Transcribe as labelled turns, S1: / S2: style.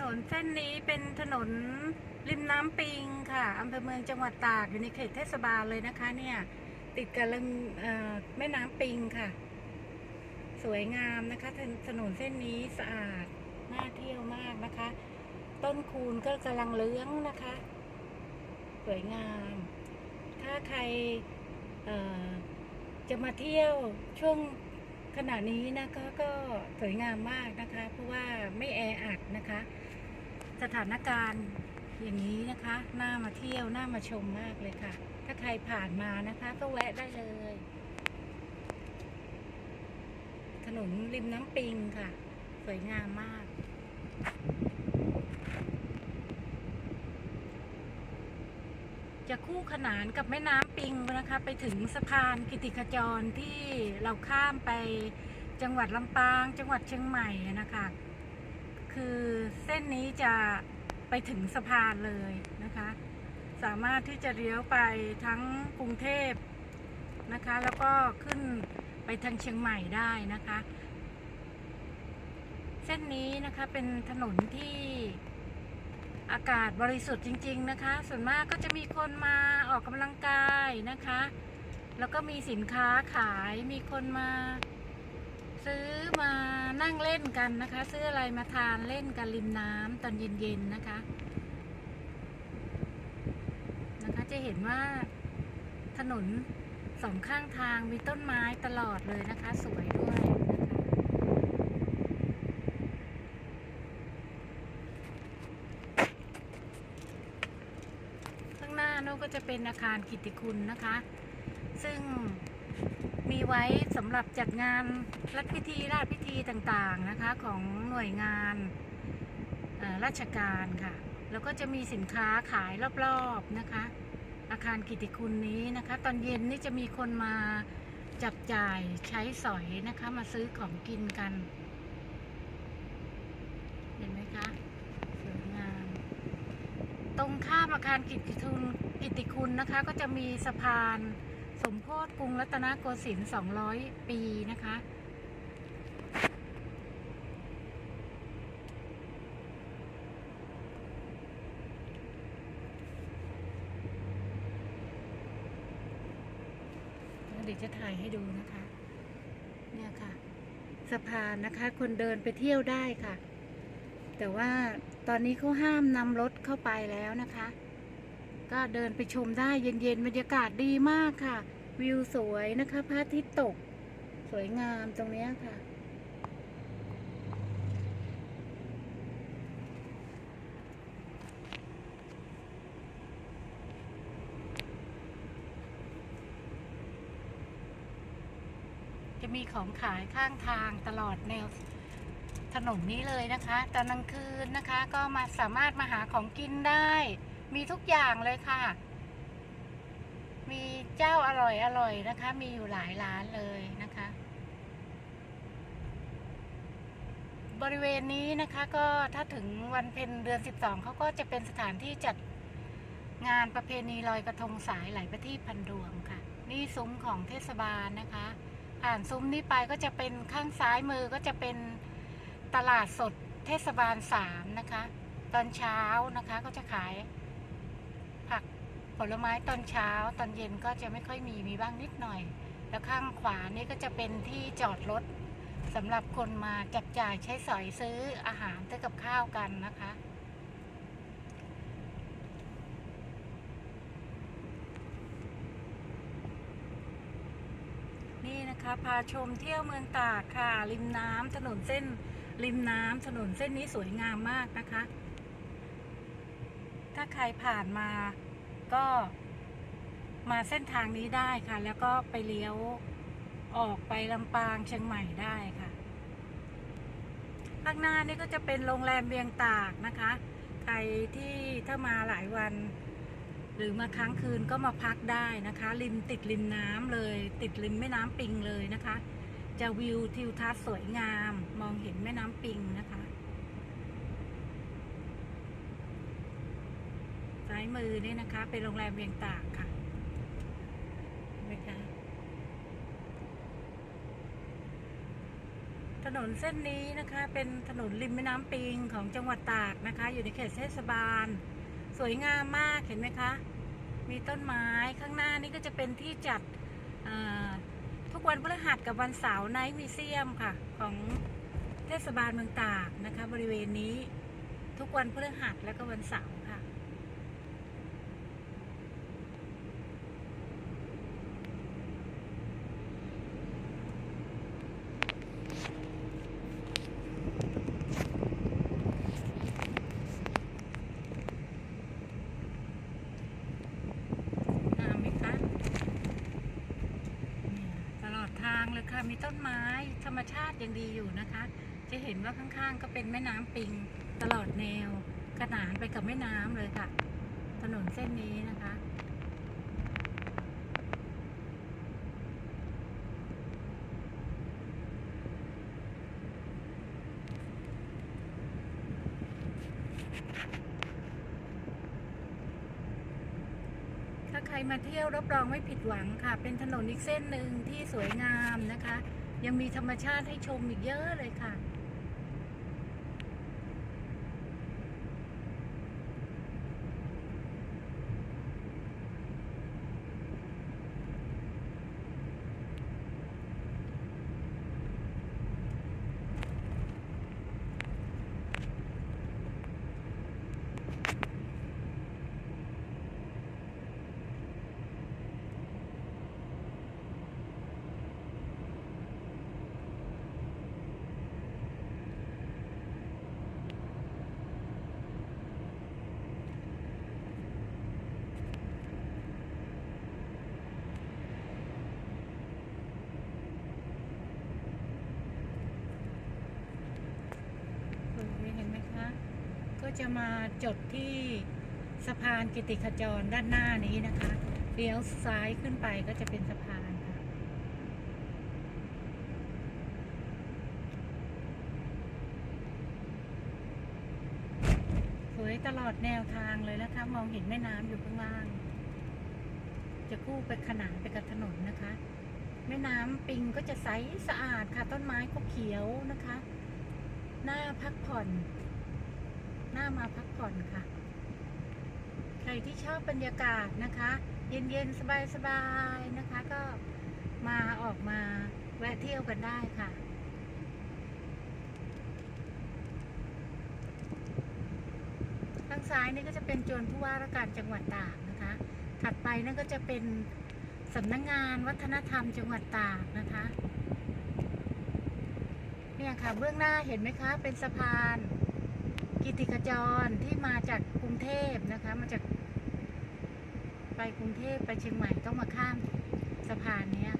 S1: นนเส้นนี้เป็นถนนริมน้ำปิงค่ะอำเภอเมืองจังหวัดตากอยู่ในเขตเทศบาลเลยนะคะ เนี่ยติดกับลำเอ่อแม่น้ำปิงค่ะ สวยงามนะคะถนถนนเส้นนี้สะอาดน่าเที่ยวมากนะคะ ต้นคูนก็กำลังเลื้องนะคะ สวยงาม ถ้าใครจะมาเที่ยวช่วงขณะนี้นะคะก็สวยงามมากนะคะ เพราะว่าไม่แออัดนะคะ สถานการณ์อย่างนี้นะคะน่ามาเที่ยวน่ามาชมมากเลยค่ะ ถ้าใครผ่านมานะคะ ก็แวะได้เลย ถนนริมน้ำปิงค่ะ สวยงามมากจะคู่ขนานกับแม่น้ำปิงนะคะ ไปถึงสะพานกิติขจรที่เราข้ามไปจังหวัดลำปาง จังหวัดเชียงใหม่นะคะ คือเส้นนี้จะไปถึงสะพานเลยนะคะ สามารถที่จะเลี้ยวไปทั้งกรุงเทพนะคะ แล้วก็ขึ้นไปทางเชียงใหม่ได้นะคะ เส้นนี้นะคะเป็นถนนที่อากาศบริสุทธิ์จริง ๆ นะคะ ส่วนมากก็จะมีคนมาออกกำลังกายนะคะ แล้วก็มีสินค้าขายมีคนมา ซื้อมานั่งเล่นกันนะคะ ซื้ออะไรมาทานเล่นกันริมน้ำตอนเย็นๆนะคะ นะคะจะเห็นว่าถนนสองข้างทางมีต้นไม้ตลอดเลยนะคะ สวยด้วยข้างหน้าโน้ก็จะเป็นอาคารกิตติคุณนะคะ ซึ่ง มีไว้สำหรับจัดงานรัฐพิธีราชพิธีต่างๆนะคะของหน่วยงานราชการค่ะ แล้วก็จะมีสินค้าขายรอบๆนะคะ อาคารกิติคุณนี้นะคะ ตอนเย็นนี่จะมีคนมาจับจ่ายใช้สอยนะคะมาซื้อของกินกัน เห็นไหมคะสวยงามตรงข้ามอาคารกิติคุณกิติคุณนะคะ ก็จะมีสะพาน มโพธิกรุงรัตนโกสินทร์200 ปีนะคะ เดี๋ยวจะถ่ายให้ดูนะคะ เนี่ยค่ะ สะพานนะคะ คนเดินไปเที่ยวได้ค่ะ แต่ว่าตอนนี้เขาห้ามนำรถเข้าไปแล้วนะคะก็เดินไปชมได้เย็นๆ บรรยากาศดีมากค่ะ วิวสวยนะคะพระอาทิตย์ตก สวยงามตรงนี้ค่ะ จะมีของขายข้างทางตลอดแนวถนนนี้เลยนะคะ ตอนกลางคืนนะคะก็มาสามารถมาหาของกินได้ มีทุกอย่างเลยค่ะ มีเจ้าอร่อยอร่อยนะคะ มีอยู่หลายร้านเลยนะคะ บริเวณนี้นะคะก็ถ้าถึงวันเพ็ญเดือน 12เขาก็จะเป็นสถานที่จัดงานประเพณีลอยกระทงสายไหลประทีปพันดวงค่ะ นี่ซุ้มของเทศบาลนะคะ ผ่านซุ้มนี้ไปก็จะเป็นข้างซ้ายมือก็จะเป็นตลาดสดเทศบาลสามนะคะ ตอนเช้านะคะก็จะขาย ผลไม้ตอนเช้าตอนเย็นก็จะไม่ค่อยมีมีบ้างนิดหน่อย แล้วข้างขวานี่ก็จะเป็นที่จอดรถสำหรับคนมาจับจ่ายใช้สอยซื้ออาหารซื้อกับข้าวกันนะคะ นี่นะคะพาชมเที่ยวเมืองตากค่ะ ริมน้ำถนนเส้น ริมน้ำถนนเส้นนี้สวยงามมากนะคะ ถ้าใครผ่านมา ก็มาเส้นทางนี้ได้ค่ะ แล้วก็ไปเลี้ยวออกไปลำปางเชียงใหม่ได้ค่ะ ข้างหน้านี่ก็จะเป็นโรงแรมเวียงตากนะคะ ใครที่ถ้ามาหลายวัน หรือมาค้างคืนก็มาพักได้นะคะ ริมติดริมน้ำเลย ติดริมแม่น้ำปิงเลยนะคะ จะวิวทิวทัศน์สวยงาม มองเห็นแม่น้ำปิงนะคะ ซ้ายมือนี่นะคะ เป็นโรงแรมเวียงตากค่ะเห็นไหมคะถนนเส้นนี้นะคะเป็นถนนริมแม่น้ำปิงของจังหวัดตากนะคะ อยู่ในเขตเทศบาล สวยงามมากเห็นไหมคะ มีต้นไม้ข้างหน้านี่ก็จะเป็นที่จัดทุกวันพฤหัสกับวันเสาร์ไนท์มิเซียมค่ะ ของเทศบาลเมืองตากนะคะ บริเวณนี้ทุกวันพฤหัสและก็วันเสาร์ค่ะ งามไหมคะเนี่ยตลอดทางเลยค่ะ มี ต้นไม้ธรรมชาติยังดีอยู่นะคะ จะเห็นว่าข้างๆ ก็เป็นแม่น้ำปิง ตลอดแนวขนานไปกับแม่น้ำเลยค่ะ ถนนเส้นนี้นะคะ ถ้าใคร มาเที่ยวรับรองไม่ผิดหวังค่ะ เป็นถนนอีกเส้นหนึ่งที่สวยงามนะคะ ยังมีธรรมชาติให้ชมอีกเยอะเลยค่ะ เห็นไหมคะ ก็จะมาจดที่สะพานกิติขจรด้านหน้านี้นะคะเลี้ยวซ้ายขึ้นไปก็จะเป็นสะพานค่ะสวยตลอดแนวทางเลยนะคะ มองเห็นแม่น้ำอยู่ข้างล่าง จะกู้ไปขนานไปกับถนนนะคะ แม่น้ำปิงก็จะใสสะอาดค่ะ ต้นไม้ก็เขียวนะคะ หน้าพักผ่อน หน้ามาพักผ่อนค่ะ ใครที่ชอบบรรยากาศนะคะ เย็นๆ สบายๆ นะคะ ก็มาออกมาแวะเที่ยวกันได้ค่ะทางซ้ายนี่ก็จะเป็นจวนผู้ว่าราชการจังหวัดตากนะคะ ถัดไปนั่นก็จะเป็นสำนักงงานวัฒนธรรมจังหวัดตากนะคะ เนี่ยค่ะเบื้องหน้าเห็นไหมคะ เป็นสะพาน กิติขจรที่มาจากกรุงเทพนะคะ มาจาก ไปกรุงเทพไปเชียงใหม่ต้องมาข้ามสะพานเนี้ย